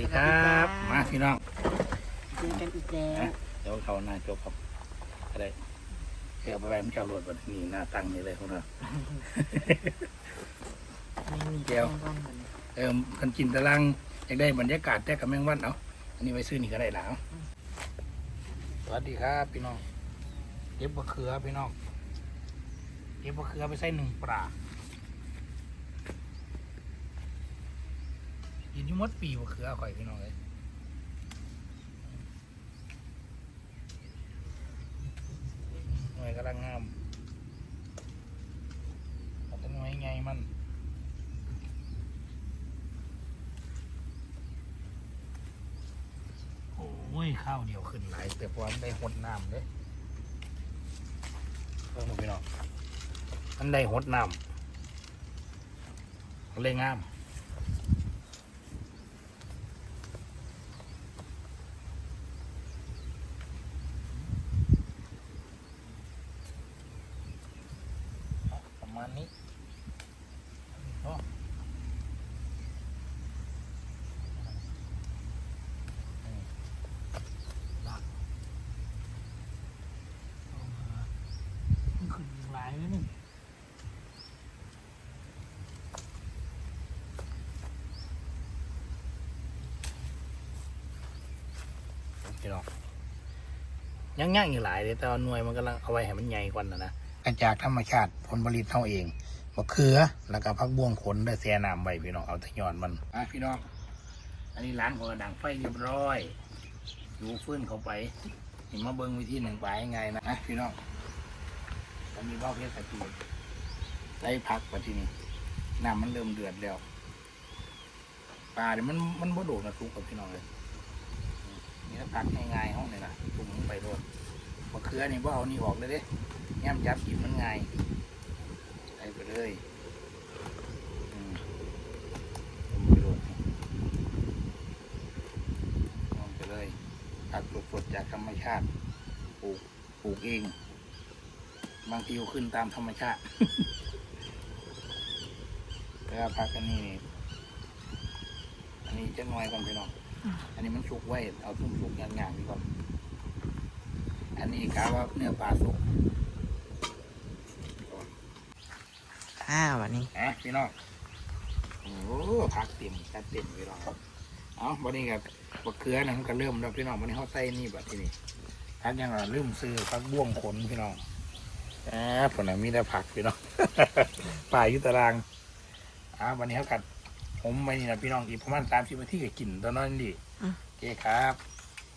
ดีครับ มาพี่น้องเจอกันอีกแล้วนะเดี๋ยวเขาหน้าจบครับอะไรเดี๋ยวไปไปมันจะรวดบัดนี้หน้าตั้งนี่เลยพวกเราไม่มีเดี๋ยวแมงวันก่อนนะเออกันกินตารางอยากได้บรรยากาศแต่กับแมงวันเอาอันนี้ไปซื้อนี่ก็ได้แล้วสวัสดีครับพี่น้องเก็บมะเขือพี่น้องเก็บมะเขือไปใส่หนึ่งปลา กินอยุ่หมดปีมะเขือข่อยพี่น้องเลยหน่วยกำลังงามแต่หน่วยไงมันโอ้ยข้าวเหนียวขึ้นหลายแต่พอมันได้หดน้ำเลยเพิ่มมาพี่น้องมันได้หดน้ำเลยงามประมาณนี้เนาะ เอามามันขึ้นหลายเลยนี่พี่น้อง ยังย่างอยู่หลายเลยแต่ว่าหน่วยมันกำลังเอาไว้ให้มันใหญ่กว่านะนะจากธรรมชาติผลผลิตเท่าเองมะเขือแล้วก็พักบ่วงขนได้แซ่น้ำไว้พี่น้องเอาแตะยอนมันอะพี่น้อง อันนี้ร้านของดังไฟเรียบร้อยดูฟื้นเข้าไปนี่มาเบิ้งวิธีหนึ่งไปยังไงนะอะพี่น้องผมมีเบ้าเพชรสตีได้พักไปที่นี่น้ำมันเริ่มเดือดแล้วปลาเนี่ยมันมันบ่โดดนะทุกกับพี่น้องเลย พักง่ายๆห้องนี่นะตุ่มลงไปโดดมะเขือนี่บ่เอานี่ออกเลยเด้ย่ำจับกินมันง่ายใส่ไปเลยอืมตุ่มไปโดลงไปเลยผักสดๆจากธรรมชาติปลูกปลูกเอง บางทีก็ขึ้นตามธรรมชาติแล้วผักอันนี้นี่อันนี้จะน้อยก่อนพี่น้อง อันนี้มันสุกไว้ เอาทุ่มสุกงานๆดีก่อนอันนี้กาว่าเนื้อปลาสุกข้าวอันนี้อะพี่น้องโอ้ผักเต็มจัดเต็มพี่น้องเอาวันนี้กับบักเขือนะมันก็เริ่มแล้วพี่น้องวันนี้เขาใส่นี่แบบที่นี่พักยังเราลืมซื้อพักบ่วงขนพี่น้องอ่าผลน่ะมีแต่ผักพี่น้องป่าอยุตารางอ่าวันนี้เขากัด ผมไปนี่นะพี่น้องอีกประมาณสามสิบนาทีก็กินตอนนั้นดิโอเคครับ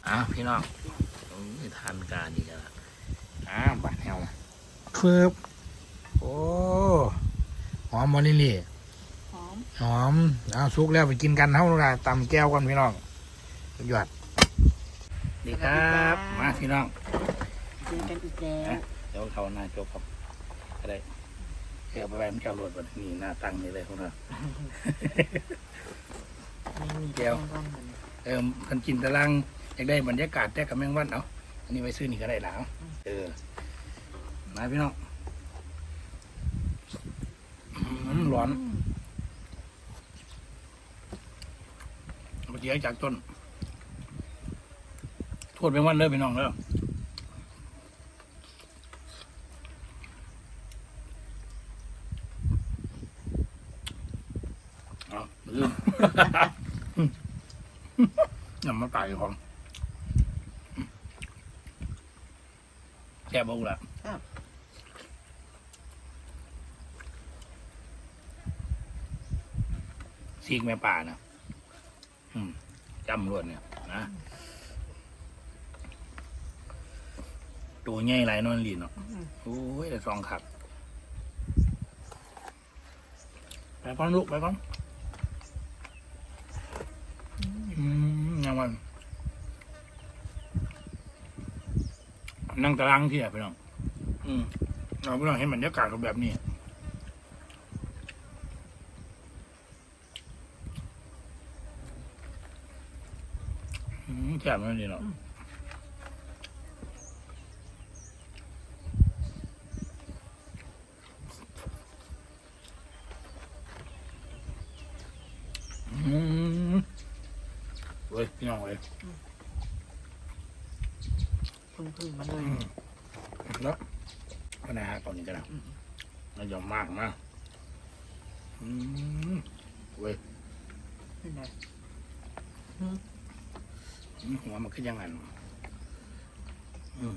อ่าพี่น้องโอ้ยทานการดีกันละอ่าบาดแนวเฟิบโอ้หอมมอลิลี่หอมหอมเอาสุกแล้วไปกินกันเท่าไหร่ตำแก้วกันพี่น้องสุดยอดดีครับมาพี่น้อง เจอกันอีกแล้วนะเดี๋ยวเขาหน้าจบครับก็ได้ เดี๋ยวไปไปมันจะรวดบัดนี้หน้าตั้งนี่เลยพวกเรา ไม่มีเดี๋ยวแมงวันก่อนนะเออกันกินตารางอยากได้บรรยากาศแต่กับแมงวันเอาอันนี้ไปซื้อนี่ก็ได้แล้วเออมาพี่น้องอืมร้อนมาเจียวจากต้นโทษแมงวันเลยพี่น้องเด้อเอาลืม อ ย่ามาตายของแค่บอกละซีกแม่ป่านะอืมจำรวดเนี่ยนะตัวใหญ่หลายนอนลีนเนาะโอ้ยแต่ซองขับ ไปก่อนลูกไปก่อน อืมยังวันนั่งตารางที่ไหนพี่น้องอืมเราพี่น้องเห็นบรรยากาศแบบนี้อืมแจ่มเลยดีเนาะอืม เว้ยพี่น้องเว้ยพึ่งพึ่งๆมาเลยอืมแล้วก็นะฮะตอนนี้กันนะอืมมันยอมมากนะอืมเว้ยเป็นไงอืมหัวมันขึ้นยังไงอืม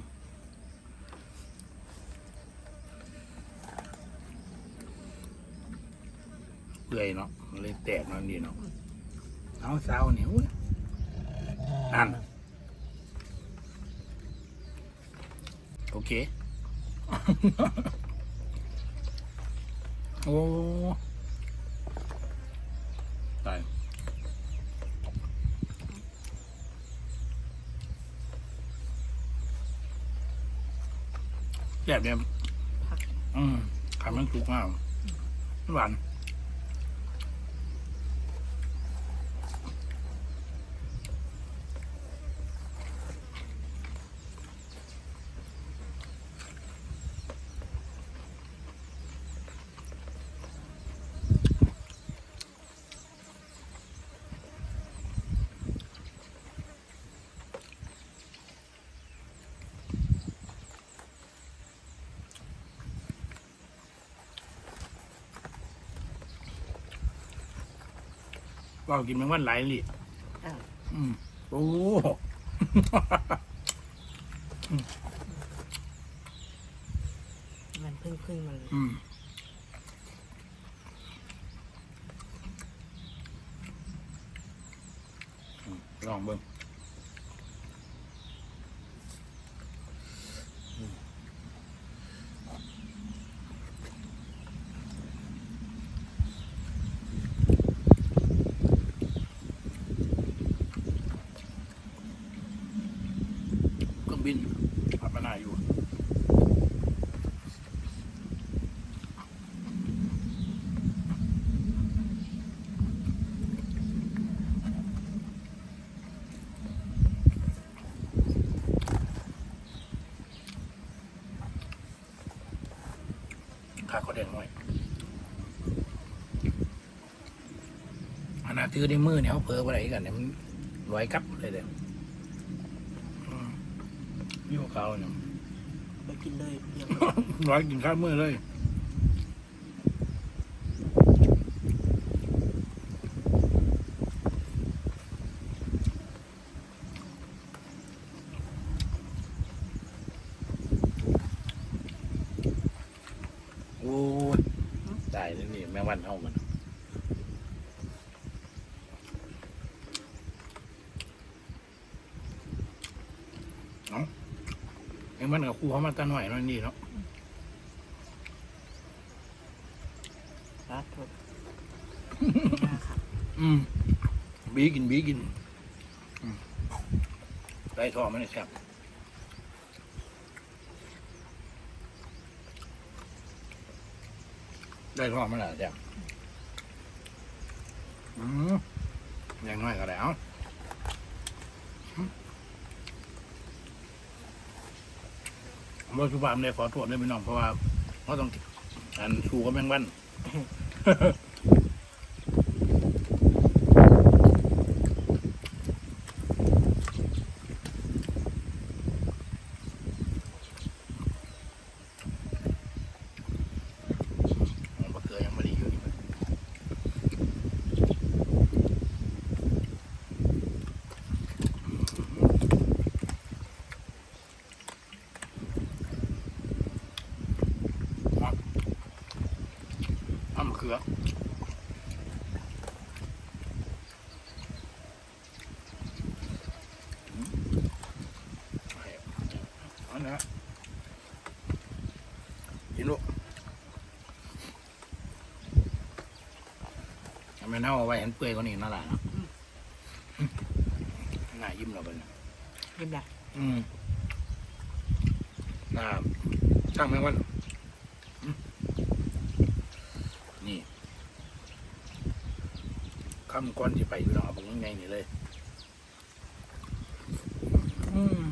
เปื่อยเนาะมันเลยแตกเนาะนี่เนาะเอาสาวนี่อุ้ย นั่น โอเค โอ้ตายแบบเนี้ยอืมขายมันสุกมากหวาน ว่ากินแมงวันหลายลิอ้าวอืมโอ้ มันพึ่งพึ่งๆมาเลยอืมอืมลองเบิ่งอืมเครื่องบินพัฒนาอยู่ ขา เขาแดงหน่อยอันนั้นถือในมือเนี่ยเขาเผลอไปไหนกันเนี่ยมันลอยกลับเลยเดี๋ยวอืมอยู่กับเขาเนี่ยไปกินเลยเดียวร้อยกินข้าวมือเลย โอ้ยตายแล้วนี่แม่วันเท่ามันเอ้าไอ้มันกับครูเขามาตาหน่อยหน่อยนี่เนาะรัดทุกครับอืมบีกินบีกินอืมไรทองมันเลยแซ่บ ได้ทองมันแหละแซ่บอืมยังน้อยก็แล้วผมว่าสุภาพเลยขอโทษด้วยพี่น้องเพราะว่าเขาต้องอันชูกับแมงมันบะเขือยังไม่ได้อยู่นี่มันอะอะมะเขืออืมเอาเนะกินลูกทำไมเน่าเอาไว้เห็นเปื่อยกว่านี้นั่นแหละเนาะน่ายิ้มเราไปเนี่ยเรียบร้อยอืมน่าช่างแมงวันอืมนี่ ข้ามก้อนที่ไปอยู่เนาะเอาผมง่ายๆนี่เลย อืม